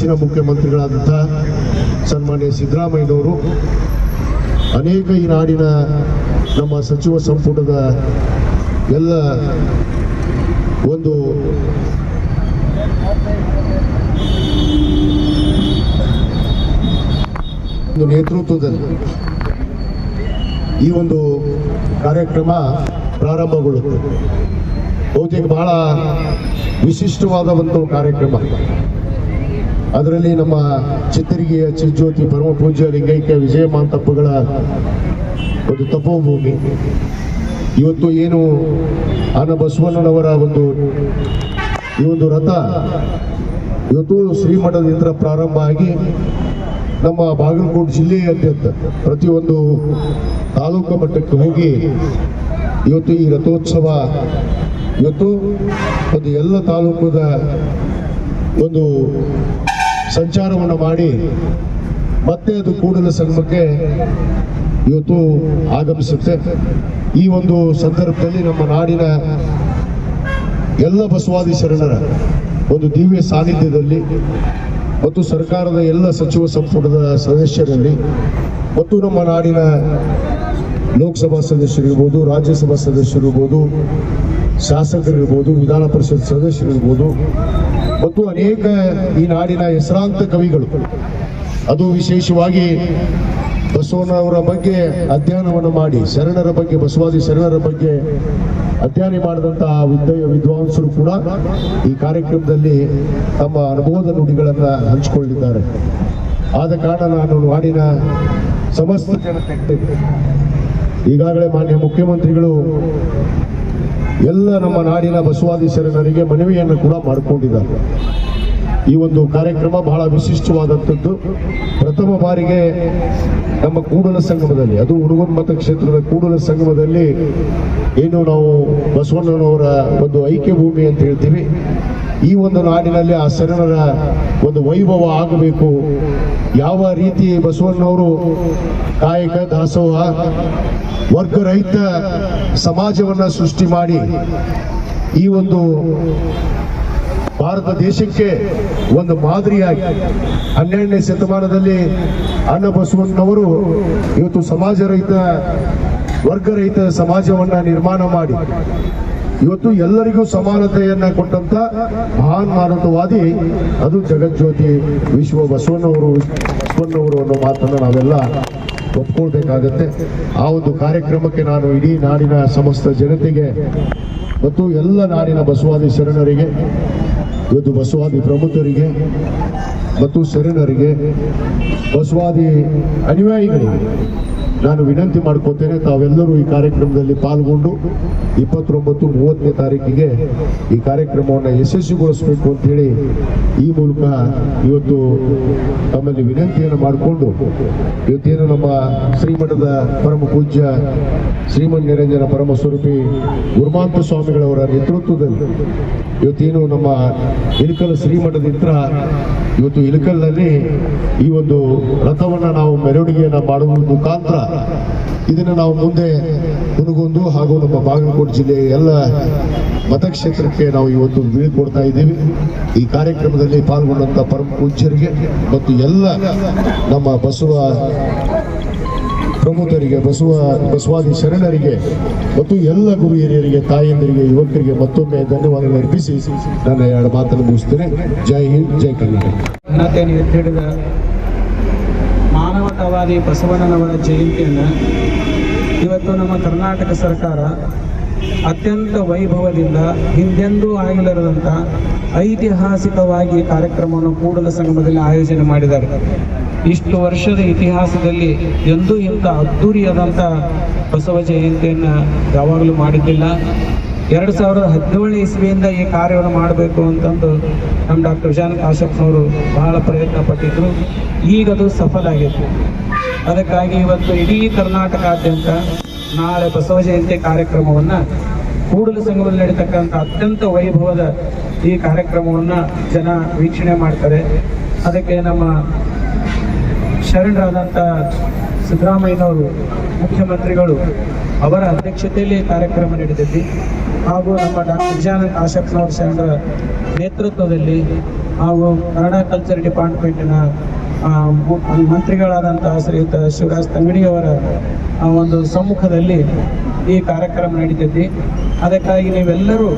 ನೆಚ್ಚಿನ ಮುಖ್ಯಮಂತ್ರಿಗಳಾದಂಥ ಸನ್ಮಾನ್ಯ ಸಿದ್ದರಾಮಯ್ಯನವರು, ಅನೇಕ ಈ ನಾಡಿನ ನಮ್ಮ ಸಚಿವ ಸಂಪುಟದ ಎಲ್ಲ ಒಂದು ನೇತೃತ್ವದಲ್ಲಿ ಈ ಒಂದು ಕಾರ್ಯಕ್ರಮ ಪ್ರಾರಂಭಗೊಳ್ಳುತ್ತೆ ಬಹುತೇಕ ಬಹಳ ವಿಶಿಷ್ಟವಾದ ಒಂದು ಕಾರ್ಯಕ್ರಮ. ಅದರಲ್ಲಿ ನಮ್ಮ ಚಿತ್ತರಿಗೆಯ ಚಿಜ್ಯೋತಿ ಪರಮ ಪೂಜ್ಯ ಲಿಂಗೈಕ್ಯ ವಿಜಯ ಮಾಂತಪ್ಪಗಳ ಒಂದು ತಪೋಭೂಮಿ. ಇವತ್ತು ಏನು ಆನ ಬಸವಣ್ಣನವರ ಒಂದು ಈ ಒಂದು ರಥ ಇವತ್ತು ಶ್ರೀಮಠದಿಂದ ಪ್ರಾರಂಭ ಆಗಿ ನಮ್ಮ ಬಾಗಲಕೋಟೆ ಜಿಲ್ಲೆಯಾದ್ಯಂತ ಪ್ರತಿಯೊಂದು ತಾಲೂಕು ಮಟ್ಟಕ್ಕೆ ಹೋಗಿ ಇವತ್ತು ಈ ರಥೋತ್ಸವ ಇವತ್ತು ಒಂದು ಎಲ್ಲ ತಾಲೂಕದ ಒಂದು ಸಂಚಾರವನ್ನು ಮಾಡಿ ಮತ್ತೆ ಅದು ಕೂಡಲ ಸಂಗಮಕ್ಕೆ ಇವತ್ತು ಆಗಮಿಸುತ್ತೆ. ಈ ಒಂದು ಸಂದರ್ಭದಲ್ಲಿ ನಮ್ಮ ನಾಡಿನ ಎಲ್ಲ ಬಸವಾದಿ ಶರಣರ ಒಂದು ದಿವ್ಯ ಸಾನ್ನಿಧ್ಯದಲ್ಲಿ ಮತ್ತು ಸರ್ಕಾರದ ಎಲ್ಲ ಸಚಿವ ಸಂಪುಟದ ಸದಸ್ಯರಲ್ಲಿ ಮತ್ತು ನಮ್ಮ ನಾಡಿನ ಲೋಕಸಭಾ ಸದಸ್ಯರಿರ್ಬೋದು, ರಾಜ್ಯಸಭಾ ಸದಸ್ಯರಿರ್ಬೋದು ಶಾಸಕರಿರ್ಬೋದು, ವಿಧಾನ ಪರಿಷತ್ ಸದಸ್ಯರಿರ್ಬೋದು, ಮತ್ತು ಅನೇಕ ಈ ನಾಡಿನ ಹೆಸರಾಂತ ಕವಿಗಳು. ಅದು ವಿಶೇಷವಾಗಿ ಬಸವಣ್ಣವರ ಬಗ್ಗೆ ಅಧ್ಯಯನವನ್ನು ಮಾಡಿ, ಶರಣರ ಬಗ್ಗೆ, ಬಸವಾದಿ ಶರಣರ ಬಗ್ಗೆ ಅಧ್ಯಯನ ಮಾಡಿದಂತಹ ವಿದ್ಯ ವಿದ್ವಾಂಸರು ಕೂಡ ಈ ಕಾರ್ಯಕ್ರಮದಲ್ಲಿ ತಮ್ಮ ಅನುಭವದ ನುಡಿಗಳನ್ನು ಹಂಚಿಕೊಳ್ಳಿದ್ದಾರೆ ಆದ ಕಾರಣ ನಾನು ನಾಡಿನ ಸಮಸ್ತ ಜನತೆ ಈಗಾಗಲೇ ಮಾನ್ಯ ಮುಖ್ಯಮಂತ್ರಿಗಳು ಎಲ್ಲ ನಮ್ಮ ನಾಡಿನ ಬಸವಾದಿ ಶರಣರಿಗೆ ಮನವಿಯನ್ನು ಕೂಡ ಮಾಡಿಕೊಂಡಿದ್ದಾರೆ. ಈ ಒಂದು ಕಾರ್ಯಕ್ರಮ ಬಹಳ ವಿಶಿಷ್ಟವಾದಂಥದ್ದು. ಪ್ರಥಮ ಬಾರಿಗೆ ನಮ್ಮ ಕೂಡಲ ಸಂಗಮದಲ್ಲಿ, ಅದು ಹುಡುಗನ ಮತಕ್ಷೇತ್ರದ ಕೂಡಲ ಸಂಗಮದಲ್ಲಿ ಏನು ನಾವು ಬಸವಣ್ಣನವರ ಒಂದು ಐಕ್ಯ ಭೂಮಿ ಅಂತ ಹೇಳ್ತೀವಿ. ಈ ಒಂದು ನಾಡಿನಲ್ಲಿ ಆ ಶರಣರ ಒಂದು ವೈಭವ ಆಗಬೇಕು. ಯಾವ ರೀತಿ ಬಸವಣ್ಣವರು ಕಾಯಕ, ದಾಸೋಹ, ವರ್ಗರಹಿತ ಸಮಾಜವನ್ನ ಸೃಷ್ಟಿ ಮಾಡಿ ಈ ಒಂದು ಭಾರತ ದೇಶಕ್ಕೆ ಒಂದು ಮಾದರಿಯಾಗಿ ಹನ್ನೆರಡನೇ ಶತಮಾನದಲ್ಲಿ ಅಣ್ಣ ಬಸವಣ್ಣನವರು ಇವತ್ತು ಸಮಾಜ ರಹಿತ ವರ್ಗರಹಿತ ಸಮಾಜವನ್ನ ನಿರ್ಮಾಣ ಮಾಡಿ. ಇವತ್ತು ಎಲ್ಲರಿಗೂ ಸಮಾನತೆಯನ್ನ ಕೊಟ್ಟಂತ ಮಹಾನ್ ಮಾನವವಾದಿ ಅದು ಜಗಜ್ಯೋತಿ ವಿಶ್ವ ಬಸವಣ್ಣವರು ಬಸವಣ್ಣವರು ಅನ್ನೋ ಮಾತನ್ನ ನಾವೆಲ್ಲ ಒಪ್ಕೊಳ್ಬೇಕಾಗತ್ತೆ. ಆ ಒಂದು ಕಾರ್ಯಕ್ರಮಕ್ಕೆ ನಾನು ಇಡೀ ನಾಡಿನ ಸಮಸ್ತ ಜನತೆಗೆ ಮತ್ತು ಎಲ್ಲ ನಾಡಿನ ಬಸವಾದಿ ಶರಣರಿಗೆ, ಇವತ್ತು ಬಸವಾದಿ ಪ್ರಮುಖರಿಗೆ ಮತ್ತು ಶರಣರಿಗೆ, ಬಸವಾದಿ ಅನುಯಾಯಿಗಳಿಗೆ ನಾನು ವಿನಂತಿ ಮಾಡ್ಕೋತೇನೆ ತಾವೆಲ್ಲರೂ ಈ ಕಾರ್ಯಕ್ರಮದಲ್ಲಿ ಪಾಲ್ಗೊಂಡು ಇಪ್ಪತ್ತೊಂಬತ್ತು, ಮೂವತ್ತನೇ ತಾರೀಕಿಗೆ ಈ ಕಾರ್ಯಕ್ರಮವನ್ನು ಯಶಸ್ವಿಗೊಳಿಸಬೇಕು ಅಂತೇಳಿ ಈ ಮೂಲಕ ಇವತ್ತು ತಮ್ಮಲ್ಲಿ ವಿನಂತಿಯನ್ನು ಮಾಡಿಕೊಂಡು ಇವತ್ತೇನು ನಮ್ಮ ಶ್ರೀಮಠದ ಪರಮ ಪೂಜ್ಯ ಶ್ರೀಮನ್ ನಿರಂಜನ ಪರಮ ಸ್ವರೂಪಿ ಗುರುಮಾಂತ ಸ್ವಾಮಿಗಳವರ ನೇತೃತ್ವದಲ್ಲಿ ಇವತ್ತೇನು ನಮ್ಮ ಇಳಕಲ್ ಶ್ರೀಮಠದಿಂದ ಇವತ್ತು ಇಳಕಲ್ನಲ್ಲಿ ಈ ಒಂದು ರಥವನ್ನು ನಾವು ಮೆರವಣಿಗೆಯನ್ನು ಮಾಡುವ ಮುಖಾಂತರ ಇದನ್ನು ನಾವು ಮುಂದೆ ಹುನಗೊಂದು ಹಾಗೂ ನಮ್ಮ ಬಾಗಲಕೋಟೆ ಜಿಲ್ಲೆಯ ಎಲ್ಲ ಮತಕ್ಷೇತ್ರಕ್ಕೆ ನಾವು ಇವತ್ತು ಬೀಳ್ಕೊಡ್ತಾ ಇದ್ದೀವಿ. ಈ ಕಾರ್ಯಕ್ರಮದಲ್ಲಿ ಪಾಲ್ಗೊಂಡಂತ ಪರಮ ಪೂಜ್ಯರಿಗೆ ಮತ್ತು ಎಲ್ಲ ನಮ್ಮ ಬಸವ ಪ್ರಮುಖರಿಗೆ, ಬಸವ ಬಸವಾದಿ ಶರಣರಿಗೆ ಮತ್ತು ಎಲ್ಲ ಗುರು ಹಿರಿಯರಿಗೆ ತಾಯಂದಿರಿಗೆ ಯುವಕರಿಗೆ ಮತ್ತೊಮ್ಮೆ ಧನ್ಯವಾದಗಳು ಅರ್ಪಿಸಿ ನಾನು ಎರಡು ಮಾತನ್ನು ಮುಗಿಸ್ತೇನೆ. ಜೈ ಹಿಂದ್, ಜೈ ಕರ್ನಾಟಕ. ಘನತೆಯನ್ನು ಬಸವಣ್ಣನವರ ಜಯಂತಿಯನ್ನು ಇವತ್ತು ನಮ್ಮ ಕರ್ನಾಟಕ ಸರ್ಕಾರ ಅತ್ಯಂತ ವೈಭವದಿಂದ ಹಿಂದೆಂದೂ ಆಗಿಲ್ಲದಂಥ ಐತಿಹಾಸಿಕವಾಗಿ ಕಾರ್ಯಕ್ರಮವನ್ನು ಕೂಡಲ ಸಂಗಮದಲ್ಲಿ ಆಯೋಜನೆ ಮಾಡಿದ್ದಾರೆ. ಇಷ್ಟು ವರ್ಷದ ಇತಿಹಾಸದಲ್ಲಿ ಎಂದೂ ಇಂಥ ಅದ್ಧೂರಿಯಾದಂಥ ಬಸವ ಜಯಂತಿಯನ್ನು ಯಾವಾಗಲೂ ಮಾಡಿದ್ದಿಲ್ಲ. ಎರಡು ಸಾವಿರದ ಹದಿನೇಳನೇ ಇಸ್ವಿಯಿಂದ ಈ ಕಾರ್ಯವನ್ನು ಮಾಡಬೇಕು ಅಂತಂದು ನಮ್ಮ ಡಾಕ್ಟರ್ ವಿಶಾಲ್ ಕಾಶಪ್ಪನವರು ಬಹಳ ಪ್ರಯತ್ನ ಪಟ್ಟಿದ್ರು. ಈಗ ಅದು ಸಫಲ ಆಗಿತ್ತು. ಅದಕ್ಕಾಗಿ ಇವತ್ತು ಇಡೀ ಕರ್ನಾಟಕಾದ್ಯಂತ ನಾಳೆ ಬಸವ ಜಯಂತಿ ಕಾರ್ಯಕ್ರಮವನ್ನು ಕೂಡಲ ಸಂಘದಲ್ಲಿ ನಡೀತಕ್ಕಂಥ ಅತ್ಯಂತ ವೈಭವದ ಈ ಕಾರ್ಯಕ್ರಮವನ್ನು ಜನ ವೀಕ್ಷಣೆ ಮಾಡ್ತಾರೆ. ಅದಕ್ಕೆ ನಮ್ಮ ಶರಣರಾದಂಥ ಸಿದ್ದರಾಮಯ್ಯನವರು ಮುಖ್ಯಮಂತ್ರಿಗಳು ಅವರ ಅಧ್ಯಕ್ಷತೆಯಲ್ಲಿ ಕಾರ್ಯಕ್ರಮ ನಡೆದಿದ್ದು ಹಾಗೂ ನಮ್ಮ ಡಾಕ್ಟರ್ ವಿಜಯಾನಂದ ಆಶಪ್ಪನವರ ಶರಣರ ನೇತೃತ್ವದಲ್ಲಿ ಹಾಗೂ ಕನ್ನಡ ಕಲ್ಚರ್ ಡಿಪಾರ್ಟ್ಮೆಂಟಿನ ಮಂತ್ರಿಗಳಾದಂತಹ ಶ್ರೀಯುತ ಶಿವರಾಜ್ ತಂಗಡಿಯವರ ಒಂದು ಸಮ್ಮುಖದಲ್ಲಿ ಈ ಕಾರ್ಯಕ್ರಮ ನಡೀತೈತಿ. ಅದಕ್ಕಾಗಿ ನೀವೆಲ್ಲರೂ,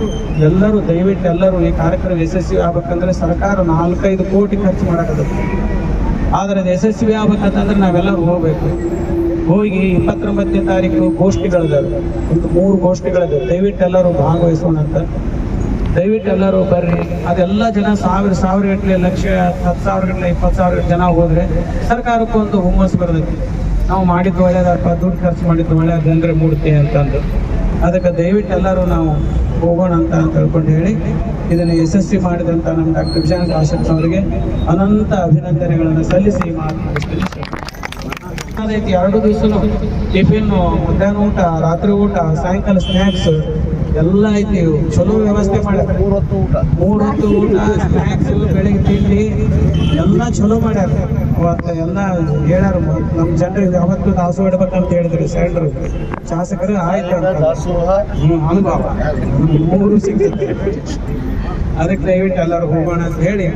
ಎಲ್ಲರೂ ದಯವಿಟ್ಟು ಎಲ್ಲರೂ ಈ ಕಾರ್ಯಕ್ರಮ ಯಶಸ್ವಿ ಆಗ್ಬೇಕಂದ್ರೆ ಸರ್ಕಾರ ನಾಲ್ಕೈದು ಕೋಟಿ ಖರ್ಚು ಮಾಡಕತ್ತೈತಿ. ಆದರೆ ಅದು ಯಶಸ್ವಿ ಆಗ್ಬೇಕಂತಂದ್ರೆ ನಾವೆಲ್ಲರೂ ಹೋಗ್ಬೇಕು. ಹೋಗಿ ಇಪ್ಪತ್ತೊಂಬತ್ತನೇ ತಾರೀಕು ಗೋಷ್ಠಿಗಳಿದಾವೆ ಒಂದು ಮೂರು ಗೋಷ್ಠಿಗಳದ ದಯವಿಟ್ಟು ಎಲ್ಲರೂ ಭಾಗವಹಿಸೋಣ ಅಂತ. ದಯವಿಟ್ಟು ಎಲ್ಲರೂ ಬರ್ರಿ. ಅದೆಲ್ಲ ಜನ ಸಾವಿರ ಸಾವಿರ ಗಟ್ಟಲೆ ಲಕ್ಷ, ಹತ್ತು ಸಾವಿರ ಗಟ್ಟಲೆ ಇಪ್ಪತ್ತು ಸಾವಿರ ಜನ ಹೋದ್ರೆ ಸರ್ಕಾರಕ್ಕೂ ಒಂದು ಹುಮ್ಮಸ್ ಬರ್ತೈತಿ. ನಾವು ಮಾಡಿದ್ದು ಒಳ್ಳೇದಪ್ಪ, ದುಡ್ಡು ಖರ್ಚು ಮಾಡಿದ್ದು ಒಳ್ಳೇದು ಅಂದ್ರೆ ಮೂಡ್ತಿ ಅಂತಂದು. ಅದಕ್ಕೆ ದಯವಿಟ್ಟು ಎಲ್ಲರೂ ನಾವು ಹೋಗೋಣ ಅಂತ ಅಂತ ಹೇಳ್ಕೊಂಡು ಹೇಳಿ, ಇದನ್ನು ಯಶಸ್ವಿ ಮಾಡಿದಂಥ ನಮ್ಮ ಡಾಕ್ಟರ್ ವಿಜಯನ್ ಕಾಶಪ್ಪ ಅವರಿಗೆ ಅನಂತ ಅಭಿನಂದನೆಗಳನ್ನು ಸಲ್ಲಿಸಿ ಮಾತನಾಡಿಸ್ತೀನಿ ಅದೈತಿ ಎರಡು ದಿವಸನು ಟಿಫಿನ್ ಮಧ್ಯಾಹ್ನ ಊಟ ರಾತ್ರಿ ಊಟ ಸಾಯಂಕಾಲ ಸ್ನ್ಯಾಕ್ಸ್ ಎಲ್ಲ ಐತಿ. ಚಲೋ ವ್ಯವಸ್ಥೆ ಮಾಡ್ಯಾರ. ಮೂರ್ ಹೊತ್ತು ಊಟ. ಮೂರೊತ್ತು ಊಟ ಸ್ನ್ಯಾಕ್ಸ್ ಬೆಳಿಗ್ಗೆ ತಿಂಡಿ ಎಲ್ಲ ಚಲೋ ಮಾಡ್ಯಾರ. ಅವತ್ತು ಎಲ್ಲ ಹೇಳ್ಯಾರ ನಮ್ಮ ಜನರಿಗೆ ಯಾವತ್ತು ದಾಸು ಇಡ್ಬೇಕಂತ ಹೇಳಿದ್ರು ಶರಣರು ಶಾಸಕರು ಆಯ್ತು ಅನುಭವ. ಮೂರು ಸಿಗ್ತೈತಿ ಅದಕ್ಕೆ ದಯವಿಟ್ಟು ಎಲ್ಲರೂ ಹೋಗೋಣ ಅಂತ ಹೇಳಿ